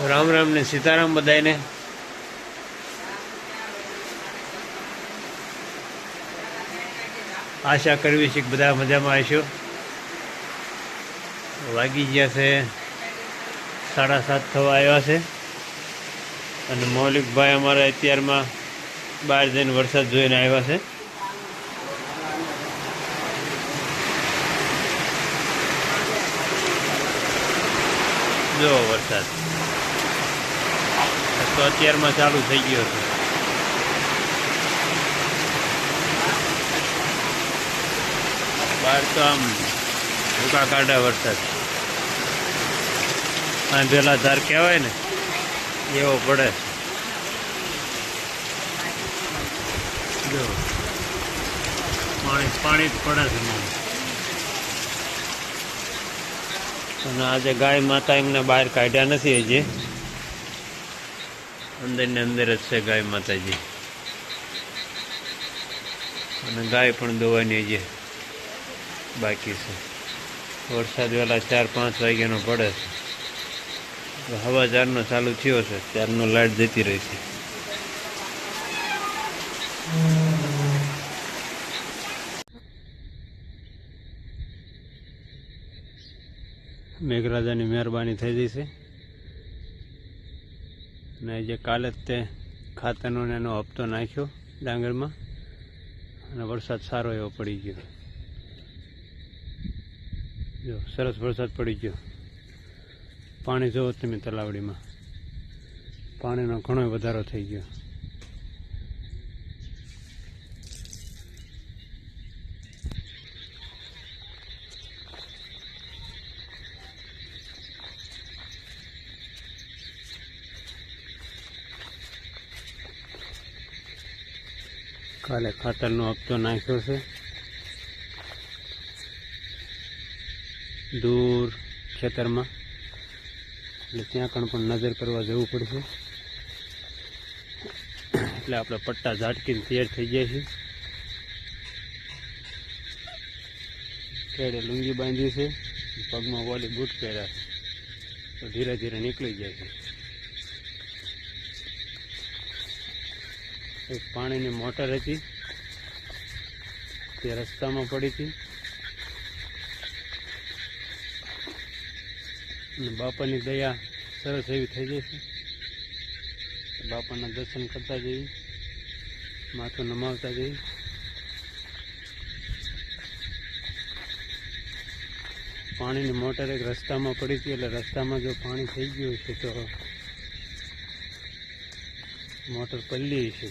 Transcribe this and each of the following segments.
રામ રામ ને સીતારામ બધાને આશા કરવી છે કે બધા મજામાં આવશો વાગી ગયા છે સાડા સાત થવા આવ્યા છે. અને મૌલિકભાઈ અમારા અત્યારમાં બહાર જઈને વરસાદ જોઈને આવ્યા છે. જો વરસાદ. તો અત્યારમાં ચાલુ થઈ ગયો છે. બહાર તો આમ ભૂકા કાઢા વરસાદ. આ પેલા ધાર કહેવાય ને, એવો પડે. જો, પાણી પાણી જ પડે છે મને અને આજે ગાય માતા એમને બહાર કાઢ્યા નથી હજી. અંદર ને અંદર જ છે ગાય માતાજી. અને ગાય પણ દોવાની જે બાકી છે. વરસાદ વહેલા ચાર પાંચ વાગ્યાનો પડે છે. હવા ચારનો ચાલુ થયો છે, ચારનો લાઇટ જતી રહી છે. મેઘરાજાની મહેરબાની થઈ ગઈ છે. ને જે કાલે જ તે ખાતરનો ને એનો હપ્તો નાખ્યો ડાંગરમાં, અને વરસાદ સારો એવો પડી ગયો. જો, સરસ વરસાદ પડી ગયો. પાણી જોવો તમે તલાવડીમાં. પાણીનો ઘણો વધારો થઈ ગયો. કાલે ખાતરનો હપ્તો નાખ્યો છે. દૂર ખેતરમાં. એટલે ત્યાં કણ પણ નજર કરવા જવું પડશે. એટલે આપણે પટ્ટા ઝાટકીને તૈયાર થઈ ગયા છીએ. ખેડે લુંગી બાંધી છે. પગમાં વોલી બૂટ પહેર્યા છે. તો ધીરે ધીરે નીકળી જાય છે. એક પાણીની મોટર હતી. તે રસ્તામાં પડી હતી. અને બાપાની દયા સરસ એવી થઈ જશે બાપાના દર્શન કરતા જઈએ. માથું નમાવતા જઈએ. પાણીની મોટર એક રસ્તામાં પડી હતી, એટલે રસ્તામાં જો પાણી થઈ ગયું છે તો મોટર પલ્લી છે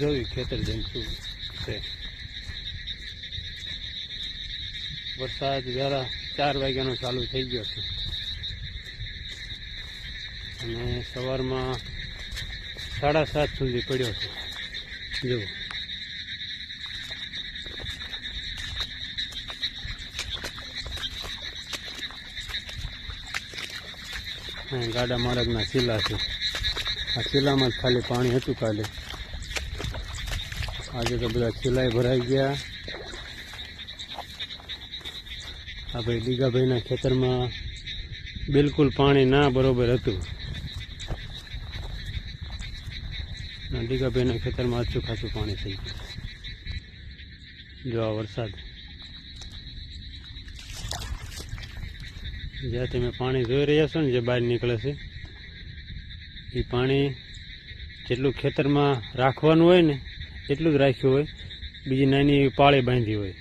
જોયું, ખેતર જઈને શું છે. વરસાદ વેરા ચાર વાગ્યાનો ચાલુ થઈ ગયો છે. અને સવારમાં સાડા સાત સુધી પડ્યો છે. જુઓ. ગાડા માર્ગના ચીલા છે. આ ચીલામાં જ ખાલી પાણી હતું કાલે. આજે તો બધા ચીલાય ભરાઈ ગયા. આ ભાઈ દીગાભાઈના ખેતરમાં બિલકુલ પાણી ના બરોબર હતું. દીગાભાઈના ખેતરમાં આછું ખાસું પાણી થઈ ગયું. જો આ વરસાદ. જ્યાં તમે પાણી જોઈ રહ્યા છો ને જે બહાર નીકળે છે, એ પાણી જેટલું ખેતરમાં રાખવાનું હોય ને એટલું જ રાખ્યું હોય, બીજી નાની એવી પાળી બાંધી હોય,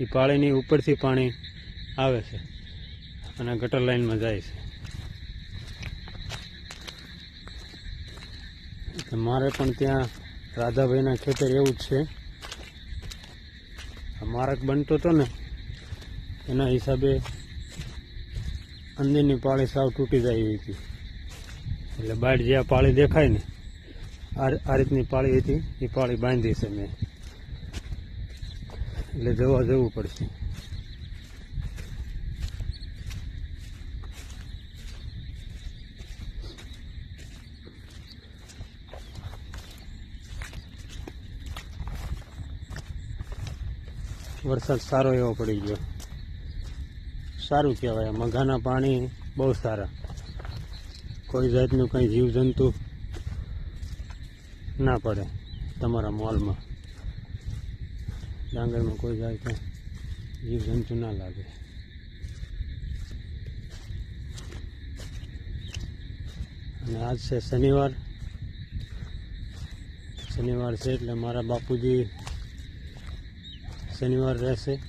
એ પાળીની ઉપરથી પાણી આવે છે અને ગટર લાઈનમાં જાય છે. મારે પણ ત્યાં રાધાભાઈના ખેતર એવું જ છે. આ માર્ગ બનતો હતો ને, એના હિસાબે અંદરની પાળી સાવ તૂટી જાય એવી હતી. એટલે બાઇટ જ્યાં પાળી દેખાય ને આ રીતની પાળી હતી. એ પાળી બાંધી છે મેં. એટલે જવા જવું પડશે. વરસાદ સારો એવો પડી ગયો. સારું કહેવાય. મઘાના પાણી બહુ સારા. કોઈ જાતનું કંઈ જીવજંતુ ના પડે તમારા મોલમાં. ડાંગરમાં કોઈ જાય તો જીવજંતુ ના લાગે. અને આજ છે શનિવાર. શનિવાર છે એટલે મારા બાપુજી શનિવાર રહેશે.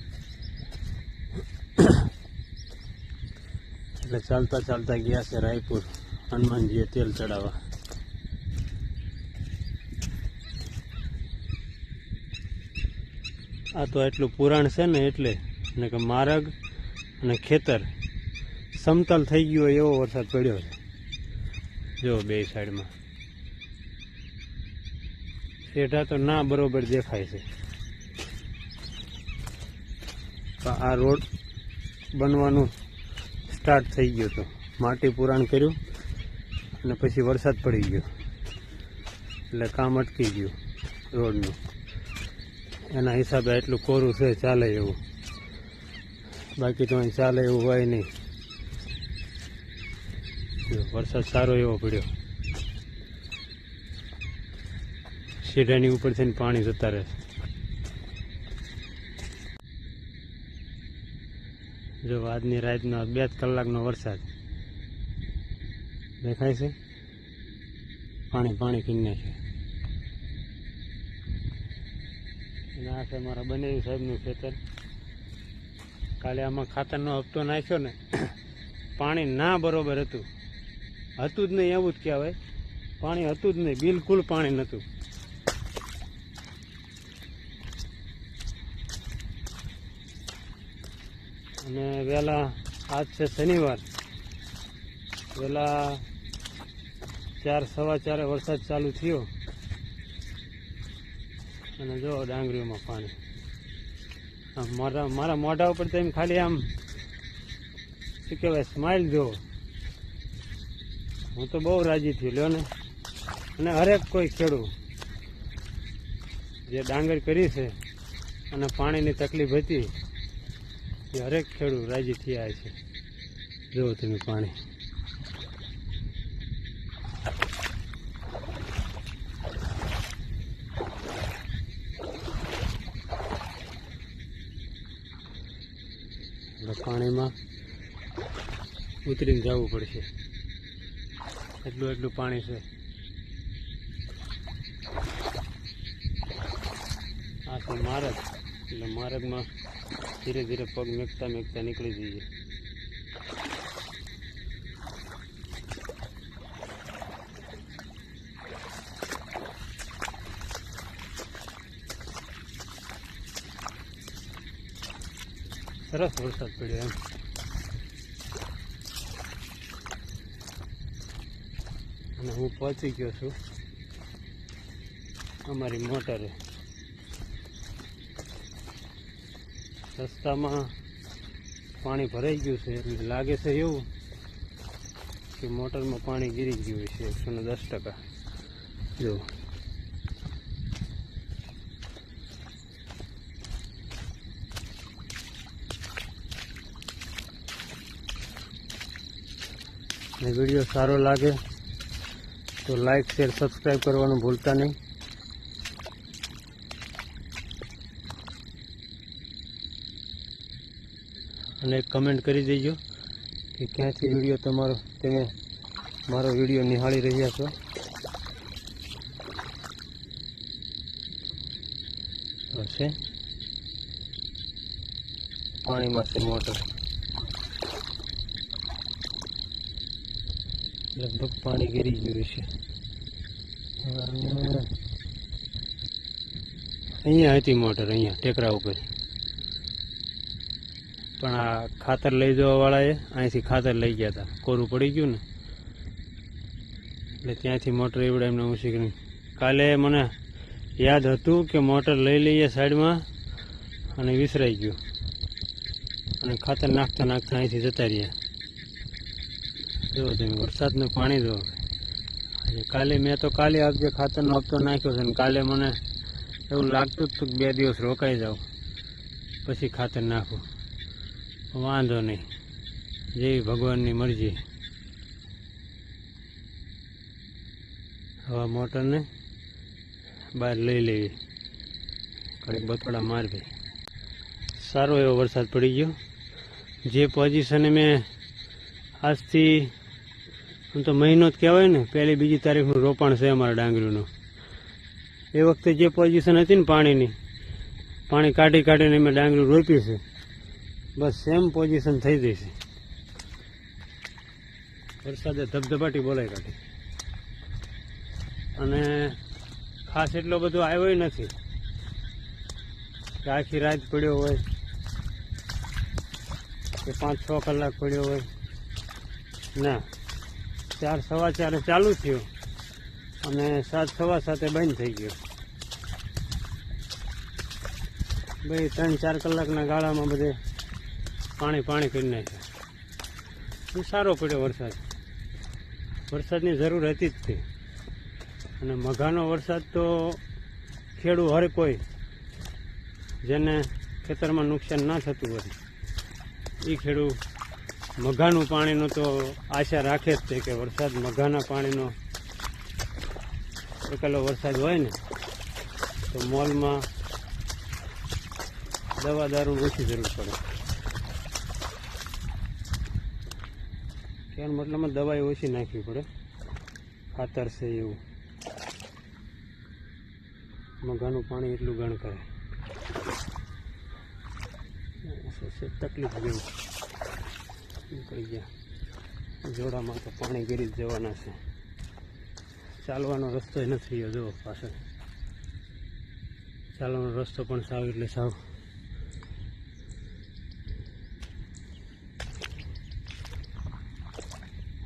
એટલે ચાલતા ચાલતા ગયા છે રાયપુર હનુમાનજીએ તેલ ચડાવવા. આ તો એટલું પુરાણ છે ને એટલે. ને કે માર્ગ અને ખેતર સમતલ થઈ ગયું હોય એવો વરસાદ પડ્યો છે. જો બે સાઈડમાં. શેઢા તો ના બરોબર દેખાય છે. આ રોડ બનવાનું સ્ટાર્ટ થઈ ગયું હતું. માટી પુરાણ કર્યું અને પછી વરસાદ પડી ગયો. એટલે કામ અટકી ગયું રોડનું. એના હિસાબે એટલું કોરું છે, ચાલે એવું. બાકી તો અહીં ચાલે એવું હોય નહીં. વરસાદ સારો એવો પડ્યો. શેઢાની ઉપર થઈને પાણી જતા રહે. જો, આજની રાતનો બે જ કલાકનો વરસાદ. દેખાય છે? પાણી પાણી કિન્ને નાખે અને આ છે મારા બનેવી સાહેબનું ખેતર. કાલે આમાં ખાતરનો હપ્તો નાખ્યો ને, પાણી ના બરોબર હતું. હતું જ નહીં એવું જ કહેવાય. પાણી હતું જ નહીં, બિલકુલ પાણી નહોતું. અને વહેલા આજ છે શનિવાર. વહેલા ચાર, સવા ચારે વરસાદ ચાલુ થયો. અને જો ડાંગરીઓમાં પાણી. મારા મારા મોઢા ઉપર તો એમ ખાલી આમ, શું કહેવાય સ્માઇલ જુઓ. હું તો બહુ રાજી થયો, લ્યો ને. અને હરેક કોઈ ખેડૂત જે ડાંગર કરી છે અને પાણીની તકલીફ હતી, એ હરેક ખેડૂત રાજી થયા છે. જુઓ તમે પાણી એટલે પાણીમાં ઉતરીને જવું પડશે. એટલું એટલું પાણી છે. આ છે માર્ગ એટલે માર્ગમાં ધીરે ધીરે પગ મેકતા મેકતા નીકળી જઈએ. સરસ વરસાદ પડ્યો એમ. અને હું પહોંચી ગયો છું અમારી મોટરે. રસ્તામાં પાણી ભરાઈ ગયું છે એટલે લાગે છે એવું કે મોટરમાં પાણી ગીરી ગયું છે એકસો ને દસ ટકા. જો. ને વીડિયો સારો લાગે, તો લાઈક શેર સબસ્ક્રાઈબ કરવાનું ભૂલતા નહીં. અને કમેન્ટ કરી દેજો કે ક્યાંથી વીડિયો તમારો, તમે મારો વીડિયો નિહાળી રહ્યા છો. છે પાણીમાં છે મોટર. લગભગ પાણી ગરી ગયું છે અહીંયા હતી મોટર, અહીંયા, ટેકરા ઉપર. પણ આ ખાતર લઈ જવા વાળાએ અહીંથી ખાતર લઈ ગયા હતા. કોરું પડી ગયું ને? એટલે ત્યાંથી મોટર એવડે એમને ઊંચી કરી કાલે મને યાદ હતું કે મોટર લઈ લઈએ સાઈડમાં અને વિસરાઈ ગયું. અને ખાતર નાખતા નાખતા અહીંથી જતા રહ્યા. જો તમે વરસાદનું પાણી જો કાલે મેં તો કાલે આપજે ખાતરનો હપ્તો નાખ્યો છે ને કાલે મને એવું લાગતું જ હતું બે દિવસ રોકાઈ જાઉં. પછી ખાતર નાખું. વાંધો નહીં. જેવી ભગવાનની મરજી. હવા મોટરને બહાર લઈ લેવી. કંઈક બતડા મારવી. સારો એવો વરસાદ પડી ગયો. જે પોઝિશને મેં આજથી આમ તો મહિનો જ કહેવાય ને, પહેલી બીજી તારીખનું રોપાણ છે અમારા ડાંગરીનું. એ વખતે જે પોઝિશન હતી ને પાણીની, પાણી કાઢી કાઢીને મેં ડાંગરું રોપ્યું છે. બસ સેમ પોઝિશન થઈ ગઈ છે. વરસાદે ધબધબાટી બોલાઈ કાઢી. અને ખાસ એટલો બધો આવ્યો નથી. કે આખી રાત પડ્યો હોય, કે પાંચ છ કલાક પડ્યો હોય. ના. ચાર સવા ચારે ચાલુ થયો. અને સાત સવા સાતે બંધ થઈ ગયો. ભાઈ ત્રણ, ચાર કલાકના ગાળામાં બધે પાણી પાણી કરી નાખ્યા. સારો પડ્યો વરસાદ. વરસાદની જરૂર હતી જ તે. અને મઘાનો વરસાદ તો ખેડૂ હર કોઈ જેને ખેતરમાં નુકસાન ના થતું હોય, એ ખેડૂ મઘાનું પાણીનો તો આશા રાખે જ છે કે વરસાદ મઘાના પાણીનો એકલો વરસાદ હોય ને, તો મોલમાં દવા દારૂ ઓછી જરૂર પડે. કે મતલબમાં દવાઈ ઓછી નાખવી પડે. ખાતર છે એવું. મઘાનું પાણી એટલું ગણ કરે. તકલીફ જેવું. નીકળી ગયા. જોડામાં તો પાણી ગીરી જવાના છે. ચાલવાનો રસ્તો નથી ગયો જુઓ પાછળ. ચાલવાનો રસ્તો પણ સાવ એટલે સાવ.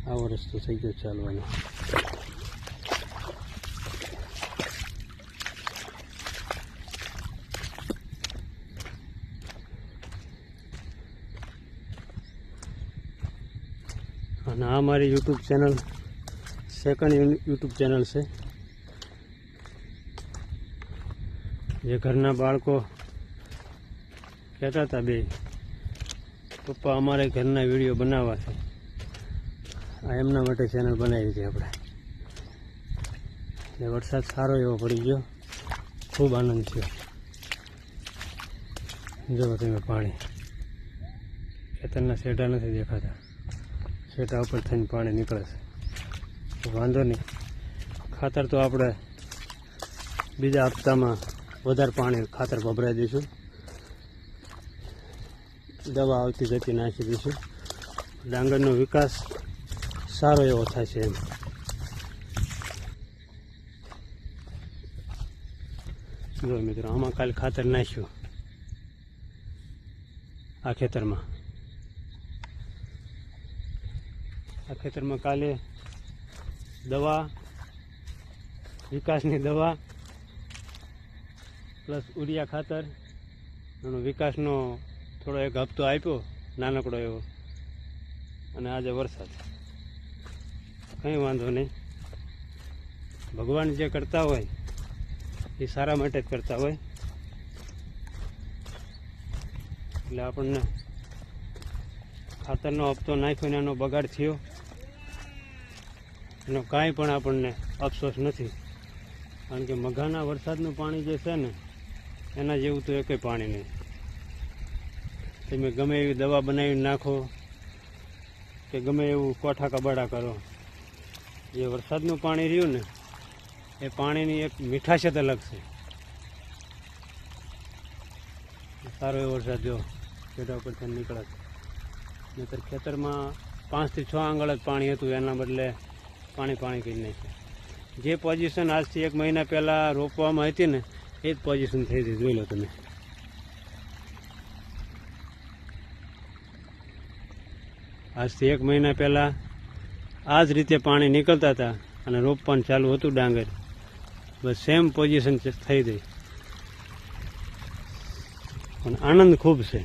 આવો રસ્તો થઈ ગયો ચાલવાનો. અને આ મારી YouTube channel second YouTube channel છે. જે ઘરના બાળકો કહેતા હતા બે, પપ્પા, અમારે ઘરના વીડિયો બનાવવા છે. આ એમના માટે ચેનલ બનાવી છે આપણે. એટલે વરસાદ સારો એવો પડી ગયો. ખૂબ આનંદ થયો. જો તમે પાણી ખેતરના શેઢા નથી દેખાતા. શેઢા ઉપર થઈને પાણી નીકળે છે. વાંધો નહીં. ખાતર તો આપણે બીજા હપ્તામાં વધારે પાણી ખાતર વપરાઈ દઈશું. દવા આવતી જતી નાખી દઈશું. ડાંગરનો વિકાસ સારો એવો થાય છે એમ. જો મિત્રો, આમાં કાલે ખાતર નાખ્યું. આ ખેતરમાં. આ ખેતરમાં કાલે દવા, વિકાસની દવા, પ્લસ ઉરિયા ખાતર. એનો વિકાસનો થોડો એક હપ્તો આપ્યો, નાનકડો એવો. અને આજે વરસાદ. કંઈ વાંધો નહીં. ભગવાન જે કરતા હોય, એ સારા માટે જ કરતા હોય. એટલે આપણને ખાતરનો હપ્તો નાખ્યો ને એનો બગાડ થયો. એનો કાંઈ પણ આપણને અફસોસ નથી. કારણ કે મઘાના વરસાદનું પાણી જે છે ને, એના જેવું તો એકે પાણી નહીં. તમે ગમે એવી દવા બનાવી નાખો કે ગમે એવું કોઠા કબાડા કરો, જે વરસાદનું પાણી રહ્યું ને, એ પાણીની એક મીઠાશ જ અલગ છે. સારો એવો વરસાદ જો પેટા ઉપરથી નીકળે. છે નહીતર ખેતરમાં પાંચથી છ આંગળ જ પાણી હતું, એના બદલે પાણી પાણી કરી નાખ્યું જે પોઝિશન આજથી એક મહિના પહેલાં રોપવામાં હતી ને, એ જ પોઝિશન થઈ હતી જોઈ લો તમે. આજથી એક મહિના પહેલાં આ જ રીતે પાણી નીકળતા હતા અને રોપવાનું ચાલુ હતું ડાંગર. બસ સેમ પોઝિશન થઈ ગઈ. પણ આનંદ ખૂબ છે.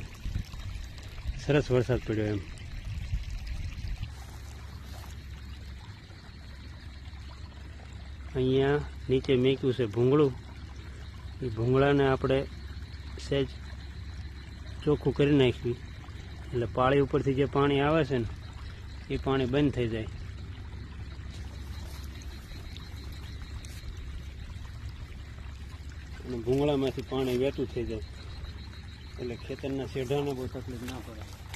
સરસ વરસાદ પડ્યો એમ. અહીંયા નીચે મેક્યું છે ભૂંગળું. એ ભૂંગળાને આપણે સહેજ ચોખ્ખું કરી નાખ્યું. એટલે પાળી ઉપરથી જે પાણી આવે છે ને, એ પાણી બંધ થઈ જાય. અને ભૂંગળામાંથી પાણી વહેતું થઈ જાય. એટલે ખેતરના શેઢાને બહુ તકલીફ ના પડે.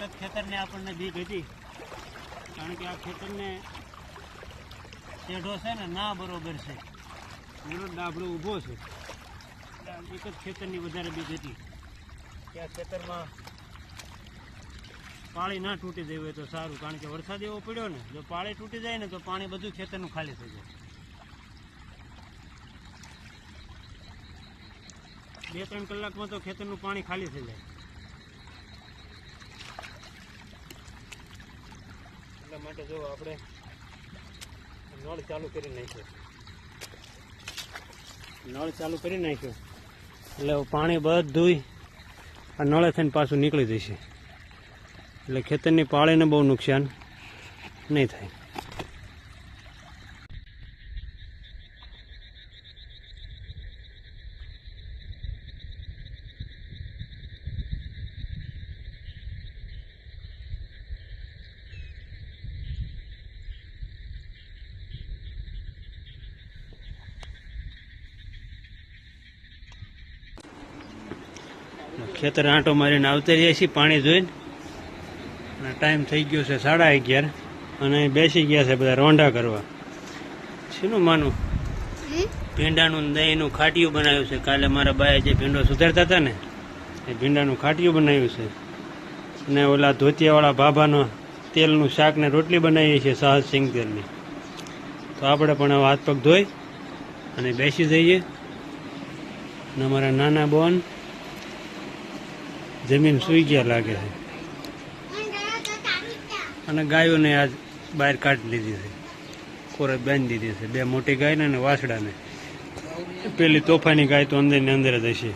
એક જ ખેતરને આપણને બીજ હતી. કારણ કે આ ખેતરને શેઢો છે ને, ના બરોબર છે. એનો ડાબડો ઊભો છે. એક જ ખેતરની વધારે બીજ હતી. ત્યાં ખેતરમાં પાળી ના તૂટી જાય હોય તો સારું. કારણ કે વરસાદ એવો પડ્યો ને, જો પાળી તૂટી જાય ને, તો પાણી બધું ખેતરનું ખાલી થઈ જાય. બે ત્રણ કલાકમાં તો ખેતરનું પાણી ખાલી થઈ જાય. માટે જો આપણે નળ ચાલુ કરી નાખ્યો. નળ ચાલુ કરી નાખ્યો. એટલે પાણી બધું આ નળે થઈને પાછું નીકળી જશે. એટલે ખેતરની પાળીને બહુ નુકસાન નહીં થાય. ખેતર આંટો મારીને આવતા રહીએ છીએ પાણી જોઈને. અને ટાઈમ થઈ ગયો છે સાડા અગિયાર અને બેસી ગયા છે બધા રોંઢા કરવા. શેનું માનું ભીંડાનું દહીંનું ખાટિયું બનાવ્યું છે. કાલે મારા બાએ જે ભીંડો સુધારતા હતા ને એ ભીંડાનું ખાટિયું બનાવ્યું છે. અને ઓલા ધોતિયાવાળા ભાભાનો તેલનું શાક ને રોટલી બનાવીએ છીએ સહજ સિંગ તેલની. તો આપણે પણ હવે હાથ પગ ધોઈ અને બેસી જઈએ. અને અમારા નાના બોન જમીન સૂઈ ગયા લાગે છે. અને ગાયોને આજ બહાર કાઢી લીધી છે. કોરે બાંધી દીધી છે. બે મોટી ગાયને અને વાસડાને પેલી તોફાની ગાય તો અંદર ને અંદર જ હશે.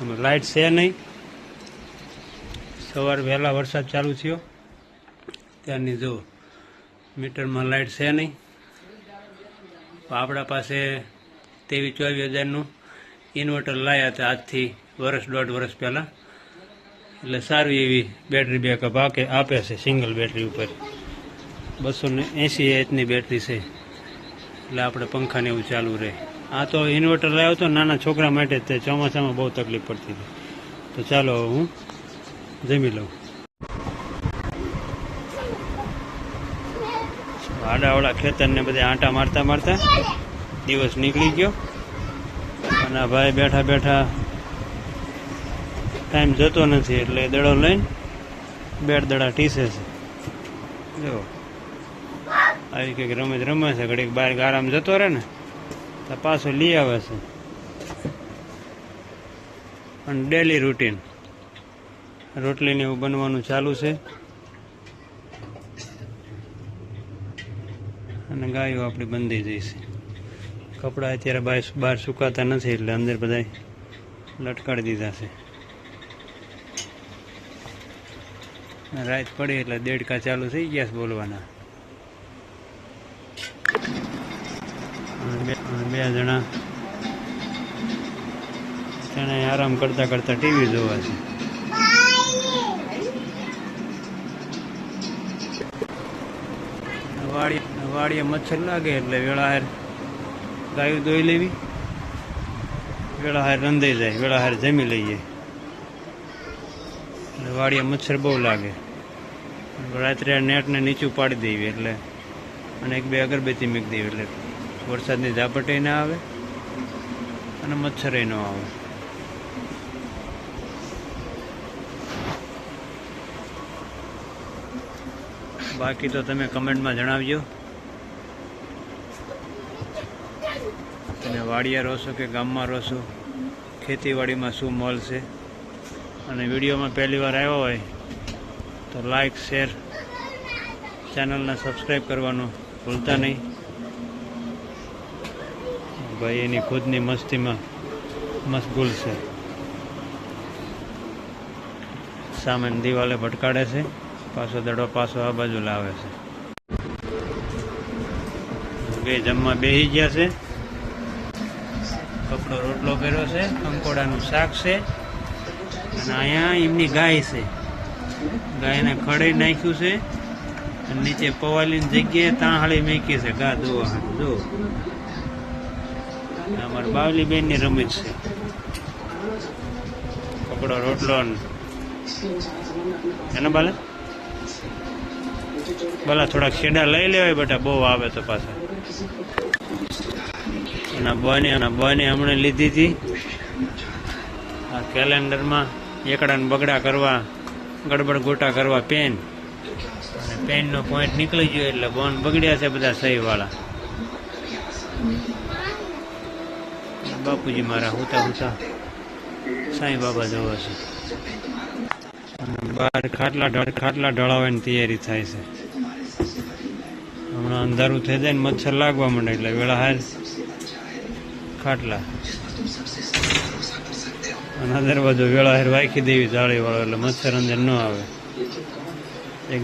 અમે લાઇટ છે નહીં. સવાર વહેલા વરસાદ ચાલુ થયો. ત્યારની જો મીટરમાં લાઇટ છે નહીં. આપણા પાસે ત્રેવીસ, ચોવીસ હજારનું ઇન્વર્ટર લાયા હતા આજથી. વર્ષ દોઢ વર્ષ પહેલાં. એટલે સારી એવી બેટરી બેકઅપ આપે આપે છે, સિંગલ બેટરી ઉપર. બસો ને એંસી એચની બેટરી છે. એટલે આપણે પંખાને એવું ચાલુ રહે. આ તો ઇન્વર્ટર લાવ્યો હતો નાના છોકરા માટે તે ચોમાસામાં બહુ તકલીફ પડતી હતી. તો ચાલો હું જમી લઉં. આડાવાળા ખેતરને બધે આંટા મારતા મારતા દિવસ નીકળી ગયો. અને ભાઈ બેઠા બેઠા ટાઈમ જતો નથી, એટલે દડો લઈને બેટ દડા ટીસે છે. જો. આવી કંઈક રમત રમે છે, ઘડીક બહાર આરામ જતો રહે ને, તો પાછો લઈ આવે છે. અને ડેલી રૂટીન રોટલીને એવું બનવાનું ચાલુ છે. અને ગાયો આપણી બંધી જઈશે કપડાં અત્યારે બહાર સુકાતા નથી, એટલે અંદર બધા લટકાડી દીધા છે. રાત પડી એટલે દેડકા ચાલુ થઈ ગયા બોલવાના. બે જણા તેને આરામ કરતા કરતા ટીવી જોવા છે. વાડી વાડીએ મચ્છર લાગે એટલે વેળાહાર ગાયું દોઈ લેવી. વેળાહાર રંધાઈ જાય, વેળાહાર જમી લઈએ. વાડીએ મચ્છર બહુ લાગે. રાત્રે આ નેટને નીચું પાડી દેવી એટલે, અને એક બે અગરબત્તી મૂકી દેવી એટલે વરસાદની ઝાપટે ના આવે અને મચ્છરે ન આવે. બાકી તો તમે કમેન્ટમાં જણાવજો. તમે વાડિયા રહો છો કે ગામમાં રહો છો? ખેતીવાડીમાં શું મોલ છે? અને વિડીયોમાં પહેલી વાર આવ્યો હોય તો લાઈક શેર ચેનલને સબસ્ક્રાઈબ કરવાનું ભૂલતા નહીં. ભાઈ, એની ખુદની મસ્તીમાં મશગુલ છે. સામે દિવાલે ભટકાડે છે, પાછો દડો પાછો આ બાજુ લાવે છે. બે જમવા બેસી ગયા છે. કપડો રોટલો કર્યો છે કંકોડાનું શાક છે. અને અહીંયા એમની ગાય છે. ગાયને ખડે નાખ્યું છે. અને નીચે પવાલીની જગ્યાએ તાંહળી મેકી છે. ગા દોવા જો અમારા બાવલી બેનની રમત છે. કપડો રોટલો એને બાલે? ભલા થોડાક શેડા લઈ લેવાય બેટા, બહુ આવે તો પાછા. અને બને અને બને હમણાં લીધી હતી. આ કેલેન્ડરમાં એકડા ને બગડા કરવા, ગડબડ ગોટા કરવા પેન. અને પેનનો પોઈન્ટ નીકળી ગયો એટલે બોન બગડ્યા છે બધા સહીવાળા. બાપુજી મારા હુતા હુતા સાંઈ બાબા જવો છે. બહાર ખાટલા ઢળ ખાટલા ઢળાવવાની તૈયારી થાય છે. હમણાં અંધારું થઈ જાય ને મચ્છર લાગવા માંડે એટલે વેળા હાલ ખાટલા. અને અંદર દરવાજો વેળા હાર વાંખી દેવી જાળી વાળો એટલે મચ્છર અંદર ન આવે. એક